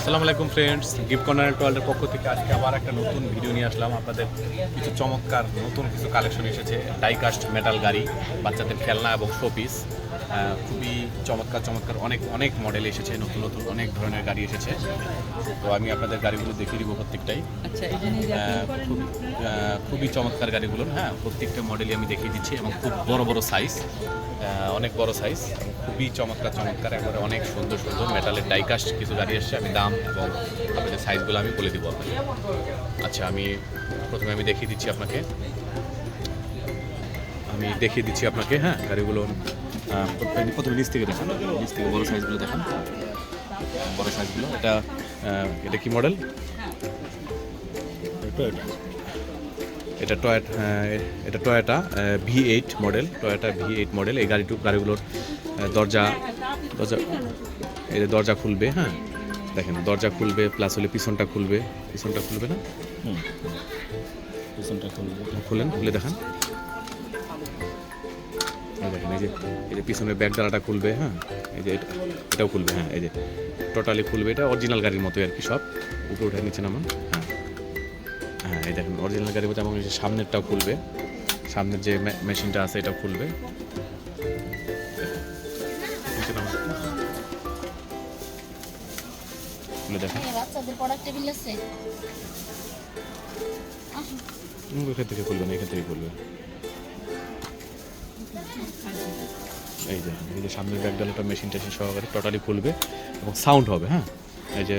আসসালামু আলাইকুম friends gift corner ওয়ার্ল্ডের পক্ষ থেকে আজকে আবার একটা নতুন ভিডিও নিয়ে আসলাম। আপনাদের কিছু চমৎকার নতুন কিছু কালেকশন এসেছে ডাইকাস্ট মেটাল গাড়ি বাচ্চাদের খেলনা এবং শোপিস খুবই চমৎকার চমৎকার অনেক অনেক মডেল এসেছে নতুন নতুন অনেক ধরনের গাড়ি এসেছে। তো আমি আপনাদের গাড়িগুলো দেখিয়ে দিব প্রত্যেকটাই। আচ্ছা খুবই চমৎকার গাড়িগুলো হ্যাঁ প্রত্যেকটা মডেলই আমি দেখিয়ে দিচ্ছি এবং খুব বড় বড় সাইজ অনেক বড় সাইজ খুবই চমৎকার চমৎকার একবারে অনেক সুন্দর সুন্দর মেটালের ডাইকাস্ট কিছু গাড়ি এসছে আমি দাম এবং আপনাদের সাইজগুলো আমি বলে দিব আপনাকে আচ্ছা আমি প্রথমে আমি দেখিয়ে দিচ্ছি আপনাকে। আমি দেখিয়ে দিচ্ছি আপনাকে হ্যাঁ গাড়িগুলো প্রথমে- নিচ থেকে দেখান নিচ থেকে বড় সাইজগুলো দেখান। বড় সাইজগুলো এটা এটা কি মডেল এটা। টয়েট এটা Toyota V eight model Toyota V eight model এই গাড়িটু গাড়িগুলোর দরজা দরজা এই যে দরজা খুলবে হ্যাঁ? দেখেন দরজা খুলবে প্লাস হলে পিছনটা খুলবে। পিছনটা খুলবে না? পিছনটা খুলবে। খুলেন খুলে দেখান। দেখেন এই যে এই যে পিছনের ব্যাগ ডালাটা খুলবে হ্যাঁ? এই যে এটা- এটাও খুলবে হ্যাঁ এই যে। টোটালি খুলবে এটা অরিজিনাল গাড়ির মতোই আর কি সব। উপরে উঠে নিচে নামান। হ্যাঁ এই দেখেন অরিজিনাল গাড়ি এবং এই যে সামনেরটাও খুলবে। সামনের যে মেশিনটা আছে এটাও খুলবে। খুলে দেখেন এখান থেকে খুলবে না এখান থেকে খুলবে। এই যে এই যে সামনের ব্যাগ ডালাটা মেশিন টেশিন সহকারে টোটালি খুলবে এবং সাউন্ড হবে হ্যাঁ? এই যে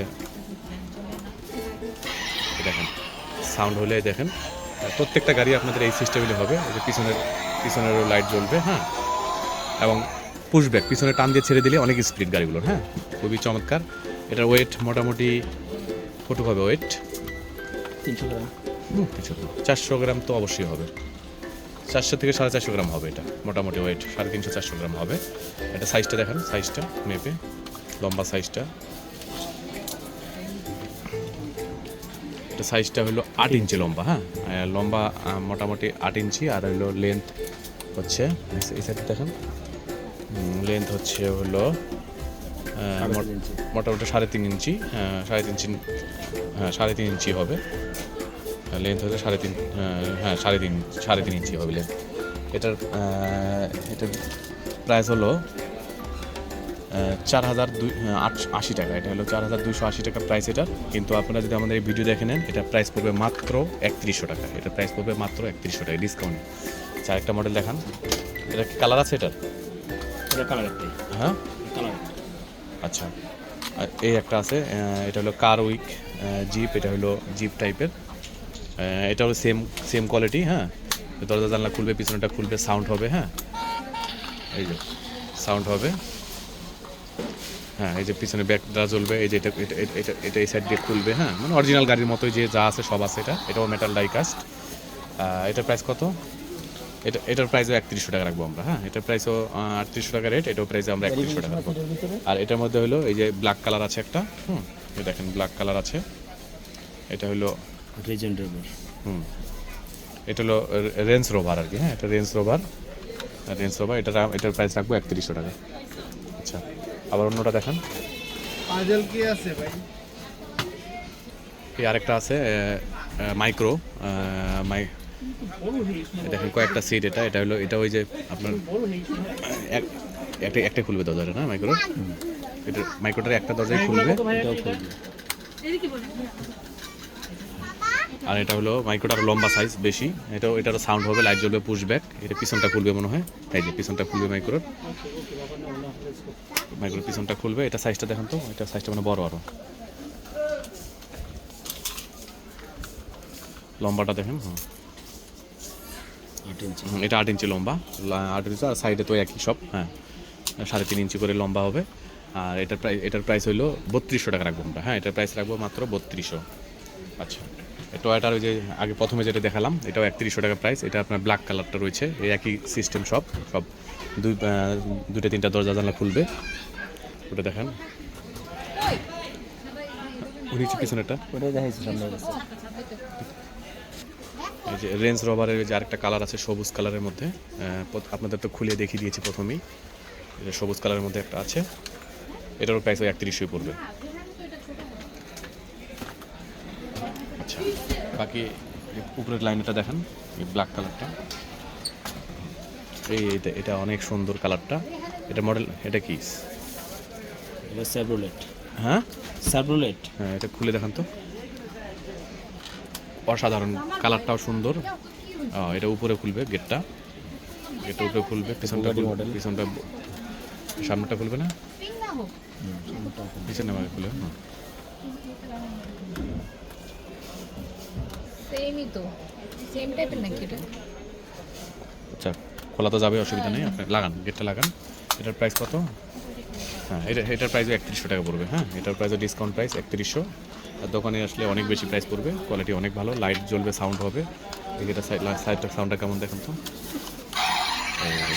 দেখেন। সাউন্ড হলে দেখেন। প্রত্যেকটা গাড়ি আপনাদের এই সিস্টেমে হবে এই যে পিছনের পিছনেরও লাইট জ্বলবে হ্যাঁ? এবং পুশব্যাক পিছনে টান দিয়ে ছেড়ে দিলে অনেক স্পিড গাড়িগুলোর হ্যাঁ? খুবই চমৎকার। এটার ওয়েট মোটামুটি কটুক হবে ওয়েট তিনশো গ্রাম। হুম, কিছু চারশো গ্রাম তো অবশ্যই হবে। চারশো থেকে সাড়ে চারশো গ্রাম হবে এটা মোটামুটি ওয়েট সাড়ে তিনশো চারশো গ্রাম হবে। এটা সাইজটা দেখেন সাইজটা মেপে লম্বা সাইজটা এটা সাইজটা হলো আট ইঞ্চি লম্বা হ্যাঁ? লম্বা মোটামুটি আট ইঞ্চি আর হলো লেন্থ হচ্ছে এই সাইডে দেখেন। লেন্থ হচ্ছে হলো। মোটামুটি সাড়ে তিন ইঞ্চি হ্যাঁ, সাড়ে তিন ইঞ্চি হ্যাঁ সাড়ে তিন ইঞ্চি হবে। লেন্থ হচ্ছে সাড়ে তিন হ্যাঁ সাড়ে তিন সাড়ে তিন ইঞ্চি হবে লেন্থ এটার এটার প্রাইস হলো চার হাজার দুই আশি টাকা। এটা হলো চার হাজার দুশো আশি টাকা প্রাইস এটার কিন্তু আপনারা যদি আমাদের এই ভিডিও দেখে নেন এটা প্রাইস পড়বে মাত্র একত্রিশশো টাকা। এটা প্রাইস পড়বে মাত্র একত্রিশশো টাকা ডিসকাউন্ট চার একটা মডেল দেখান। এটা কি কালার আছে এটার? এটা কালার হ্যাঁ? কালার আচ্ছা। আর এই একটা আছে এটা হলো কার উইক জিপ এটা হলো জিপ টাইপের এটা হলো সেম সেম কোয়ালিটি হ্যাঁ? দরজা জানলা খুলবে পিছনেটা খুলবে সাউন্ড হবে হ্যাঁ? এই যে সাউন্ড হবে। হ্যাঁ এই যে পিছনে ব্যাগটা জ্বলবে এই যে এটা এটা এটা- এই সাইড দিয়ে খুলবে হ্যাঁ? মানে অরিজিনাল গাড়ির মতোই যে যা আছে সব আছে এটা। এটাও মেটাল ডাইকাস্ট এটার প্রাইস কত? এটা এটার প্রাইসও একত্রিশশো টাকা রাখব আমরা হ্যাঁ? এটার প্রাইসও আটত্রিশশো টাকা রেট এটার প্রাইসে আমরা একত্রিশশো টাকা রাখব। আর এটার মধ্যে হলো এই যে ব্ল্যাক কালার আছে একটা হুম? এই দেখেন ব্ল্যাক কালার আছে। এটা হলো রেজেন্ট রোভার হুম। এটা হলো রেঞ্জ রোভার আর কি হ্যাঁ? এটা রেঞ্জ রোভার রেঞ্জ রোভার এটা এটার প্রাইস রাখব একত্রিশশো টাকা। আচ্ছা। আবার অন্যটা দেখান। পাজল কি আছে ভাই? এই আরেকটা আছে মাইক্রো মাই এটা দেখেন কয়েকটা সিট এটা এটা হলো এটা ওই যে আপনার এক- একটা একটা খুলবে দরজাটা না মাইক্রো এটা মাইক্রোটার একটা দরজায় খুলবে। এটাও খুলবে। আর এটা হলো মাইক্রোটার লম্বা সাইজ বেশি। এটাও এটারও সাউন্ড হবে লাইট জ্বলবে পুশ ব্যাক এটা পিছনটা খুলবে মনে হয়। এই যে পিছনটা খুলবে মাইক্রোর। মাইক্রোর পিছনটা খুলবে। এটা সাইজটা দেখেন তো। এটা সাইজটা মানে বড় আরও। লম্বাটা দেখেন হ্যাঁ। আট ইঞ্চি। এটা আট ইঞ্চি লম্বা। আট ইঞ্চি আর সাইডে তো একই সব হ্যাঁ। সাড়ে তিন ইঞ্চি করে লম্বা হবে। আর এটার প্রাইস এটার প্রাইস হলো বত্রিশশো টাকা রাখব আমরা। হ্যাঁ এটার প্রাইস রাখব মাত্র বত্রিশশো। আচ্ছা। টয়টার ওই যে আগে প্রথমে যেটা দেখালাম, এটাও একত্রিশশো টাকা প্রাইস এটা আপনার ব্ল্যাক কালারটা রয়েছে, এই একই সিস্টেম সব সব দুই দুইটা, তিনটা দরজা জানলা খুলবে। ওটা দেখেন। যে রেঞ্জ রবারের যে আরেকটা কালার আছে, সবুজ কালারের মধ্যে। আপনাদের তো খুলে দেখিয়ে দিয়েছি প্রথমেই। সবুজ কালারের মধ্যে একটা আছে। এটারও প্রাইস ওই একত্রিশই পড়বে। বাকি উপরের লাইনটা দেখেন এই ব্ল্যাক কালারটা এই এটা- এটা অনেক সুন্দর কালারটা এটা মডেল এটা কি? এটা স্যাব্রোলেট হ্যাঁ? স্যাব্রোলেট হ্যাঁ এটা খুলে দেখান তো। অসাধারণ কালারটাও সুন্দর। এটা উপরে খুলবে গেটটা গেটটা উপরে খুলবে পিছনটা model। পিছনটা সামনেটা খুলবে না? পিছনে খুলে হ্যাঁ। আচ্ছা খোলা তো যাবে, অসুবিধা নেই। আপনি লাগান গেটটা লাগান। এটার প্রাইস কত? হ্যাঁ এটা, এটার প্রাইসও একত্রিশশো টাকা পড়বে হ্যাঁ? এটার প্রাইসও ডিসকাউন্ট প্রাইস একত্রিশশো। আর দোকানে আসলে অনেক বেশি প্রাইস পড়বে কোয়ালিটি অনেক ভালো লাইট জ্বলবে সাউন্ড হবে। এটা সাইডটা সাউন্ডটা কেমন দেখেন তো?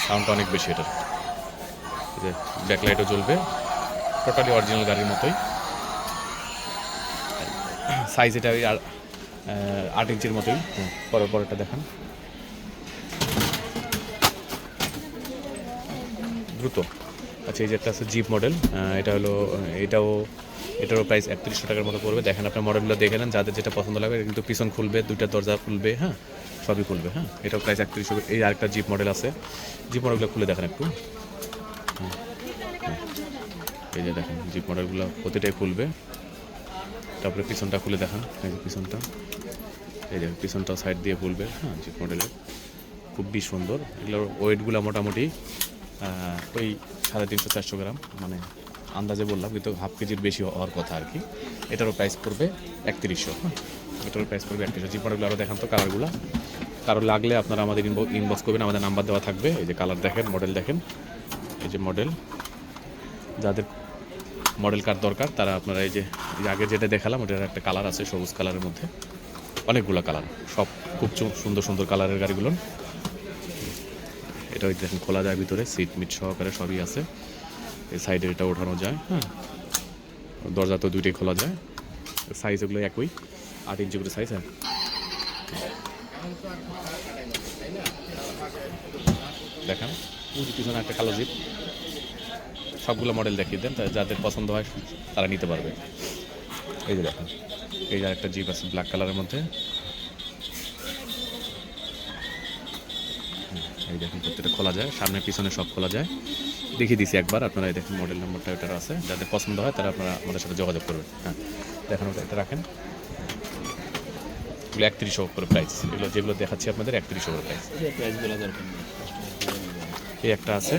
সাউন্ডটা অনেক বেশি এটার। ব্যাকলাইটও জ্বলবে টোটালি অরিজিনাল গাড়ির মতোই। সাইজ এটা আর- আট ইঞ্চির মতোই। পরের পরেরটা দেখান। দ্রুত। আচ্ছা এই যে একটা আছে জিপ মডেল এটা হলো, এটাও, এটারও প্রাইস একত্রিশশো টাকার মতো পড়বে। দেখেন, আপনার মডেলগুলো দেখে নেন, যাদের যেটা পছন্দ লাগবে, কিন্তু পিছন খুলবে, দুইটা দরজা খুলবে হ্যাঁ সবই খুলবে হ্যাঁ। এটাও প্রাইস একত্রিশশো, এই আরেকটা জিপ মডেল আছে। জিপ মডেলগুলো খুলে দেখেন একটু। এই যে দেখেন জিপ মডেলগুলো প্রতিটাই খুলবে। তারপরে পিছনটা খুলে দেখান। পিছনটা। এই যে পিছনটা সাইড দিয়ে খুলবে হ্যাঁ জিপ মডেলের খুবই সুন্দর। এগুলোর ওয়েটগুলো মোটামুটি ওই সাড়ে তিনশো, চারশো গ্রাম। মানে আন্দাজে বললাম, কিন্তু হাফ কেজির বেশি হওয়ার কথা আর কি। এটারও প্রাইস পড়বে একত্রিশশো হ্যাঁ। এটারও প্রাইস পড়বে একত্রিশশো। জিপ মডেলগুলো আরও দেখান তো কালারগুলো কারও লাগলে আপনারা আমাদের ইনবক্স করবেন, আমাদের নাম্বার দেওয়া থাকবে। এই যে কালার দেখেন মডেল দেখেন। এই যে মডেল যাদের মডেল কার দরকার। তারা আপনারা এই যে আগে যেটা দেখালাম, ওটার একটা কালার আছে, সবুজ কালারের মধ্যে। অনেকগুলো কালার সব খুব সুন্দর সুন্দর কালারের গাড়িগুলো। এটা ওই দেখেন, খোলা যায় ভিতরে সিট মিট সহকারে সবই আছে। এই সাইডে এটা ওঠানো যায় হ্যাঁ। দরজা তো দুইটাই খোলা যায়। সাইজ ওগুলো একই। আট ইঞ্চি করে সাইজ হ্যাঁ। দেখেন। পিছনে একটা কালো জিপ সবগুলো মডেল দেখিয়ে দেন যাদের পছন্দ হয় তারা নিতে পারবে। এই যে দেখেন এই যে একটা জিপ আছে ব্ল্যাক কালারের মধ্যে। এই দেখেন প্রত্যেকটা খোলা যায় সামনে পিছনে সব খোলা যায়। দেখিয়ে দিছি একবার আপনারা এই দেখেন মডেল নম্বরটা ওটার আছে। যাদের পছন্দ হয় তারা আপনারা আমাদের সাথে যোগাযোগ করবেন হ্যাঁ। দেখেন ওটা এটা রাখেন। এগুলো একত্রিশশো করে প্রাইস এগুলো যেগুলো দেখাচ্ছি আপনাদের একত্রিশশো করে প্রাইস প্রাইস বলা দরকার এই একটা আছে।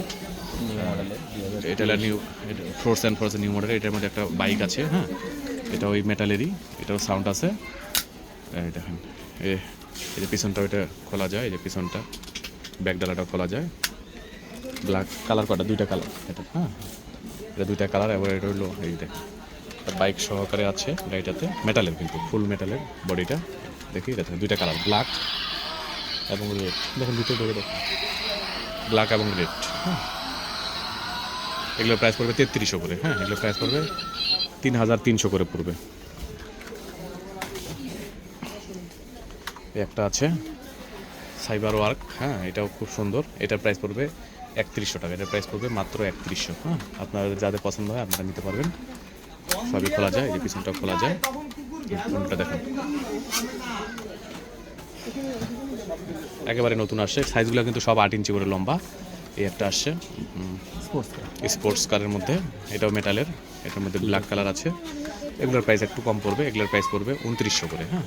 এটা new force and force new model এটার মধ্যে একটা বাইক আছে হ্যাঁ? এটা ওই মেটালেরই এটাও সাউন্ড আছে। দেখেন এ এই যে পিছনটা ওইটা খোলা যায় এই যে পিছনটা ব্যাক ডালাটা খোলা যায়। ব্ল্যাক কালার কটা দুইটা কালার এটা হ্যাঁ? এটা দুইটা কালার এবার এটা হলো এই দেখেন বাইক সহকারে আছে গাড়িটাতে। মেটালের কিন্তু ফুল মেটালের বডিটা দেখি এটা দুইটা কালার ব্ল্যাক এবং রেড দেখেন দুটো দেখুন। ব্ল্যাক এবং রেড হ্যাঁ? এগুলোর প্রাইস পড়বে তেত্রিশশো করে। হ্যাঁ এগুলোর প্রাইস পড়বে তিন হাজার তিনশো করে পড়বে। একটা আছে সাইবার ওয়ার্ক হ্যাঁ এটাও খুব সুন্দর। এটার প্রাইস পড়বে একত্রিশশো টাকা, এটার প্রাইস পড়বে মাত্র একত্রিশশো। হ্যাঁ আপনাদের যাদের পছন্দ হয় আপনারা নিতে পারবেন। সবই খোলা যায়, এই যে পিছনটা খোলা যায়। কোনটা দেখেন। একেবারে নতুন আসছে সাইজগুলো কিন্তু সব আট ইঞ্চি করে লম্বা। এই একটা আসছে। স্পোর্টস কারের মধ্যে এটাও মেটালের এটার মধ্যে ব্ল্যাক কালার আছে। এগুলোর প্রাইস একটু কম পড়বে এগুলোর প্রাইস পড়বে উনত্রিশশো করে হ্যাঁ।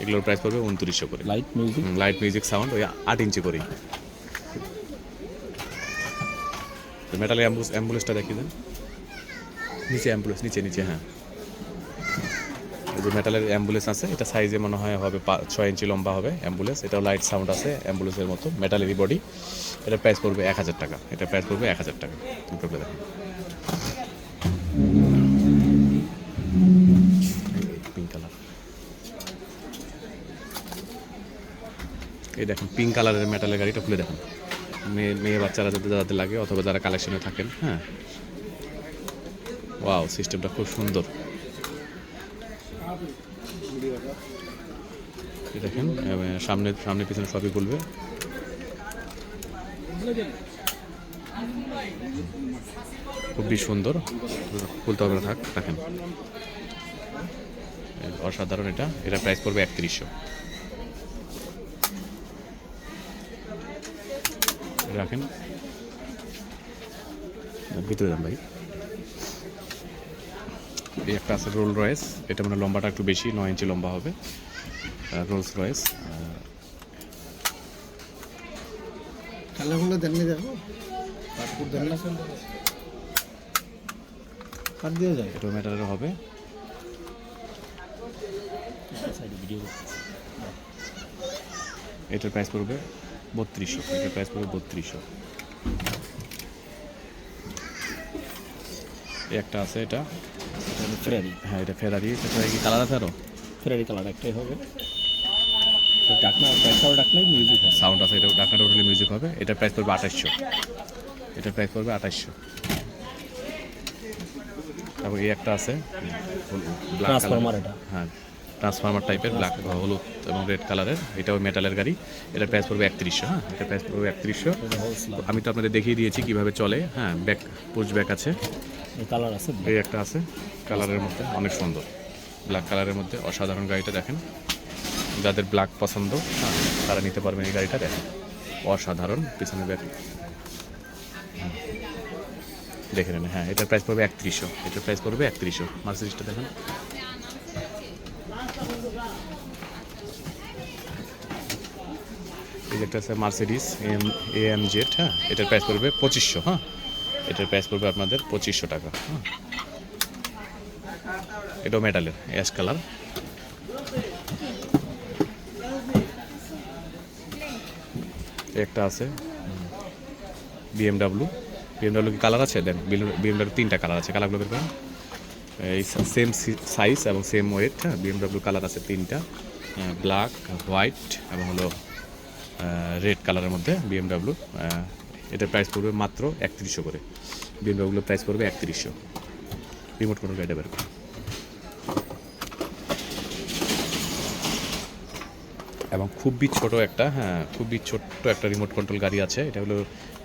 এগুলোর প্রাইস পড়বে উনত্রিশশো করে। Light music light music sound ওই আট ইঞ্চি করেই। মেটালের অ্যাম্বুলেন্স অ্যাম্বুলেন্সটা দেখিয়ে দেন। নিচে অ্যাম্বুলেন্স নিচে নিচে হ্যাঁ। এই যে মেটালের অ্যাম্বুলেন্স আছে এটা সাইজে মনে হয় হবে পা- ছয় ইঞ্চি লম্বা হবে অ্যাম্বুলেন্স এটাও লাইট সাউন্ড আছে অ্যাম্বুলেন্সের মতো মেটালেরই বডি এটার প্রাইস পড়বে এক হাজার টাকা। এটা প্রাইস পড়বে এক হাজার টাকা। উপরে দেখুন। পিঙ্ক কালার এই দেখুন পিঙ্ক কালারের মেটালের গাড়িটা খুলে দেখুন। মেয়ে মেয়ে বাচ্চারা যাদের যাদের লাগে অথবা যারা কালেকশনে থাকেন হ্যাঁ। ওয়াও সিস্টেমটা খুব সুন্দর। দেখেন সামনে সামনে পিছনে সবই খুলবে। খুবই সুন্দর। খুলতে হবে থাক, রাখেন। অসাধারণ এটা। এটা প্রাইস পড়বে একত্রিশশো। রাখেন। ভিতরে যান ভাই। একটা আছে রোল রয়েস এটা মানে লম্বাটা একটু বেশি, নয় ইঞ্চি লম্বা হবে। রোলস রয়েস কালারগুলো দেন না দেখো কাঠপুর না কাঠ দিয়ে যায়? এটা মেটালের হবে। এটার প্রাইস পড়বে বত্রিশশো। এটার প্রাইস পড়বে বত্রিশশো। এই একটা আছে এটা। এটা ফেরারি হ্যাঁ এটা ফেরারি এটা কি কালার আছে আরও ফেরারি কালার একটাই হবে। ডাকনা ব্যাকটাও ডাকনাই মিউজিক হবে। সাউন্ড আছে এটা ডাকাটা উঠলে মিউজিক হবে। এটার প্রাইস পড়বে আঠাশশো এটার প্রাইস পড়বে আঠাশশো তারপর এই একটা আছে ট্রান্সফরমার এটা। হ্যাঁ ট্রান্সফরমার টাইপের ব্ল্যাক হলুদ এবং রেড কালারের এটাও মেটালের গাড়ি। এটার প্রাইস পড়বে একত্রিশশো হ্যাঁ এটার প্রাইস পড়বে একত্রিশশো। এটা আমি তো আপনাদের দেখিয়ে দিয়েছি কীভাবে চলে। হ্যাঁ ব্যাক পুশ ব্যাক আছে। কালার আছে এই একটা আছে কালারের মধ্যে অনেক সুন্দর। ব্ল্যাক কালারের মধ্যে অসাধারণ গাড়িটা দেখেন। যাদের ব্ল্যাক পছন্দ, তারা নিতে পারবেন এই গাড়িটা দেখেন অসাধারণ, পিছনে ব্যাগ দেখে নেন হ্যাঁ এটার প্রাইস পড়বে একত্রিশশো। এটার প্রাইস পড়বে একত্রিশশো। মার্সিডিসটা দেখেন। এই যে একটা আছে Mercedes M A M Z হ্যাঁ এটার প্রাইস পড়বে পঁচিশশো হ্যাঁ। এটার প্রাইস পড়বে আপনাদের পঁচিশশো টাকা হ্যাঁ এটাও মেটালের অ্যাশ কালার একটা আছে বিএমডাব্লিউ বিএমডাব্লিউ কি কালার আছে? দেন বিএমডাব্লিউ তিনটা কালার আছে। কালারগুলো বের করেন। এই সেম সাইজ এবং সেম ওয়েট হ্যাঁ? বিএমডাব্লিউ কালার আছে তিনটা ব্ল্যাক হোয়াইট এবং হলো রেড কালারের মধ্যে বিএমডাব্লিউ এটার প্রাইস পড়বে মাত্র একত্রিশশো করে। বিএমডাব্লিউর প্রাইস পড়বে একত্রিশশো। রিমোট কন্ট্রোল গাড়িটা বের করুন। এবং খুবই ছোট একটা হ্যাঁ খুবই ছোট্ট একটা রিমোট কন্ট্রোল গাড়ি আছে। এটা হলো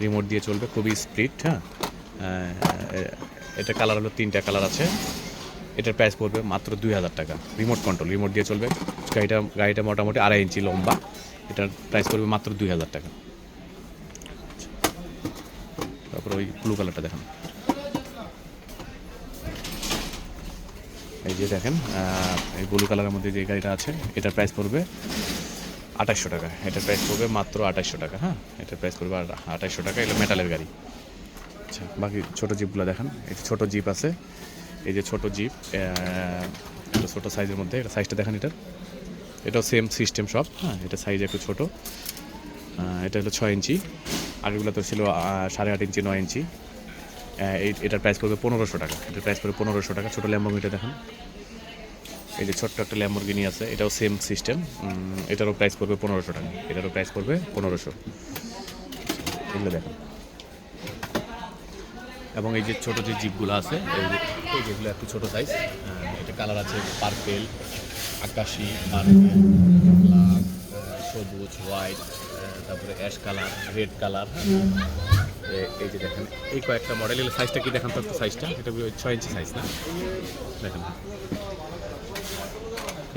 রিমোট দিয়ে চলবে, খুবই স্প্রিড হ্যাঁ। এটা কালার হলো তিনটা কালার আছে। এটার প্রাইস পড়বে মাত্র দুই হাজার টাকা। রিমোট কন্ট্রোল রিমোট দিয়ে চলবে। গাড়িটা গাড়িটা মোটামুটি আড়াই ইঞ্চি লম্বা। এটার প্রাইস পড়বে মাত্র দুই হাজার টাকা। তারপর ওই ব্লু কালারটা দেখেন। এই যে দেখেন এই ব্লু কালারের মধ্যে যে গাড়িটা আছে, এটার প্রাইস পড়বে আঠাশশো টাকা। এটার প্রাইস পড়বে মাত্র আঠাশশো টাকা হ্যাঁ? এটার প্রাইস পড়বে আঠাশশো টাকা এগুলো মেটালের গাড়ি। আচ্ছা বাকি ছোটো জিপগুলো দেখেন। এই যে ছোটো জিপ আছে, এই যে ছোটো জিপ একটা ছোটো সাইজের মধ্যে, এটা সাইজটা দেখেন এটার। এটাও সেম সিস্টেম সব হ্যাঁ? এটা সাইজ একটু ছোটো। এটা হলো ছয় ইঞ্চি আগেগুলো তো ছিল সাড়ে আট ইঞ্চি, নয় ইঞ্চি। এটার প্রাইস পড়বে পনেরোশো টাকা। এটার প্রাইস পড়বে পনেরোশো টাকা, ছোটো ল্যাম্বোগিটা দেখেন। এই যে ছোট্ট একটা ল্যাম্বোর্গিনি আছে, এটাও সেম সিস্টেম এটারও প্রাইস পড়বে পনেরোশো টাকা। এটারও প্রাইস পড়বে পনেরোশো। এগুলো দেখেন এবং এই যে ছোট যে জিপগুলো আছে, এই যেগুলো একটু ছোট সাইজ এটা কালার আছে পার্পেল আকাশি ব্ল্যাক সবুজ হোয়াইট তারপরে অ্যাশ কালার রেড কালার এই যে দেখেন, এই কয়েকটা মডেল এগুলো সাইজটা কি দেখান তো সাইজটা এটা ছয় ইঞ্চি সাইজ না? দেখেন।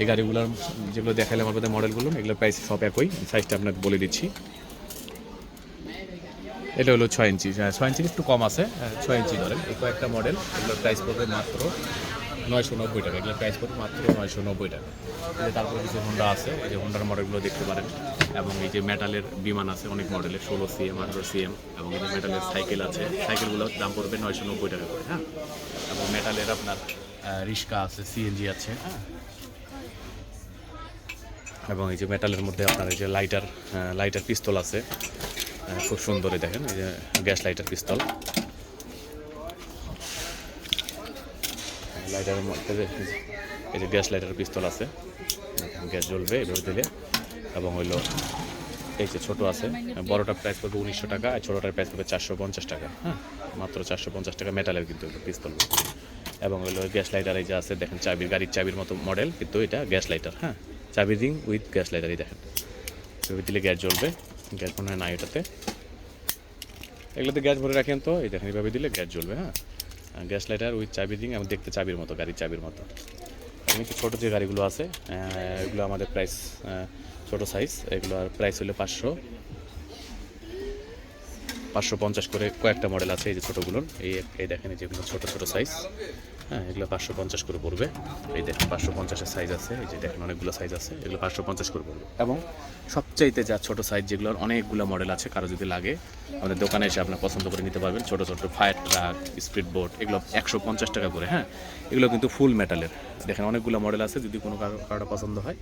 এই গাড়িগুলোর যেগুলো দেখালাম আমাদের মডেলগুলো এগুলোর প্রাইস সব একই। সাইজটা আপনাকে বলে দিচ্ছি। এটা হলো ছয় ইঞ্চি। হ্যাঁ, ছয় ইঞ্চির একটু কম আছে। হ্যাঁ, ছয় ইঞ্চি ধরেন। এই কয়েকটা মডেল এগুলোর প্রাইস পড়বে মাত্র নয়শো নব্বই টাকা। এগুলোর প্রাইস পড়বে মাত্র নয়শো নব্বই টাকা। তারপরে কিছু হোন্ডা আছে এই যে হোন্ডার মডেলগুলো দেখতে পারেন। এবং এই যে মেটালের বিমান আছে অনেক মডেলের ষোলো সিএম আঠারো সিএম এবং এই যে মেটালের সাইকেল আছে সাইকেলগুলোর দাম পড়বে নয়শো নব্বই টাকা করে হ্যাঁ? এবং মেটালের আপনার রিক্সা আছে সিএনজি আছে হ্যাঁ? এবং এই যে মেটালের মধ্যে আপনার এই যে লাইটার লাইটার পিস্তল আছে। খুব সুন্দর এই দেখেন, এই যে গ্যাস লাইটার পিস্তল লাইটারের মধ্যে এই যে গ্যাস লাইটার পিস্তল আছে গ্যাস জ্বলবে এভাবে দিলে এবং হইল এই যে ছোটো আছে বড়টার প্রাইস পড়বে উনিশশো টাকা, আর ছোটোটার প্রাইস পড়বে চারশো পঞ্চাশ টাকা। হ্যাঁ মাত্র চারশো পঞ্চাশ টাকা মেটালের কিন্তু পিস্তল এবং হইল গ্যাস লাইটার এই যে আছে, দেখেন চাবির, গাড়ির চাবির মতো মডেল কিন্তু এটা গ্যাস লাইটার হ্যাঁ চাবির রিং উইথ গ্যাস লাইটারই দেখেন। এভাবে দিলে গ্যাস জ্বলবে। গ্যাস মনে হয় না এটাতে এগুলোতে গ্যাস ভরে রাখেন তো, এই দেখেন, এইভাবে দিলে গ্যাস জ্বলবে হ্যাঁ? গ্যাস লাইটার উইথ চাবি রিং এবং দেখতে চাবির মতো, গাড়ির চাবির মতো। নিচে ছোটো যে গাড়িগুলো আছে এগুলো আমাদের প্রাইস ছোটো সাইজ এগুলোর প্রাইস হলো পাঁচশো। পাঁচশো পঞ্চাশ করে কয়েকটা মডেল আছে এই যে ছোটোগুলোর। এই এই দেখেন যেগুলো ছোটো ছোটো সাইজ হ্যাঁ এগুলো পাঁচশো পঞ্চাশ করে পড়বে। এই দেখেন পাঁচশো পঞ্চাশের সাইজ আছে, এই যে দেখেন অনেকগুলো সাইজ আছে, এগুলো পাঁচশো পঞ্চাশ করে পড়বে। এবং সবচাইতে যা ছোটো সাইজ যেগুলোর অনেকগুলো মডেল আছে, কারও যদি লাগে, আমাদের দোকানে এসে আপনার পছন্দ করে নিতে পারবেন। ছোটো ছোটো ফায়ার ট্রাক স্পিড বোট এগুলো একশো পঞ্চাশ টাকা করে হ্যাঁ? এগুলো কিন্তু ফুল মেটালের দেখেন অনেকগুলো মডেল আছে, যদি কোনো কারও কারোটা পছন্দ হয়,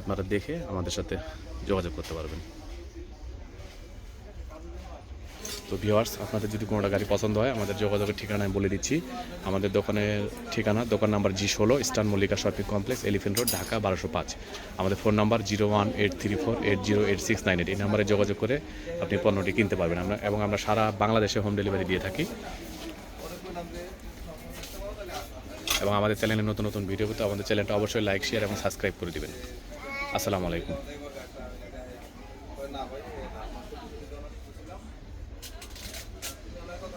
আপনারা দেখে আমাদের সাথে যোগাযোগ করতে পারবেন। তো ভিওয়ার্স আপনাদের যদি কোনোটা গাড়ি পছন্দ হয়, আমাদের যোগাযোগের ঠিকানা আমি বলে দিচ্ছি। আমাদের দোকানের ঠিকানা, দোকান নাম্বার জি ষোলো Eastern Mallika shopping complex, Elephant Road, Dhaka বারোশো পাঁচ। আমাদের phone number zero one eight three four eight zero eight six nine eight. এই নাম্বারে যোগাযোগ করে আপনি পণ্যটি কিনতে পারবেন। আমরা, এবং আমরা সারা বাংলাদেশে হোম ডেলিভারি দিয়ে থাকি। এবং আমাদের চ্যানেলে নতুন নতুন ভিডিও পেতে আমাদের চ্যানেলটা অবশ্যই লাইক, শেয়ার এবং সাবস্ক্রাইব করে দেবেন। আসসালামু আলাইকুম।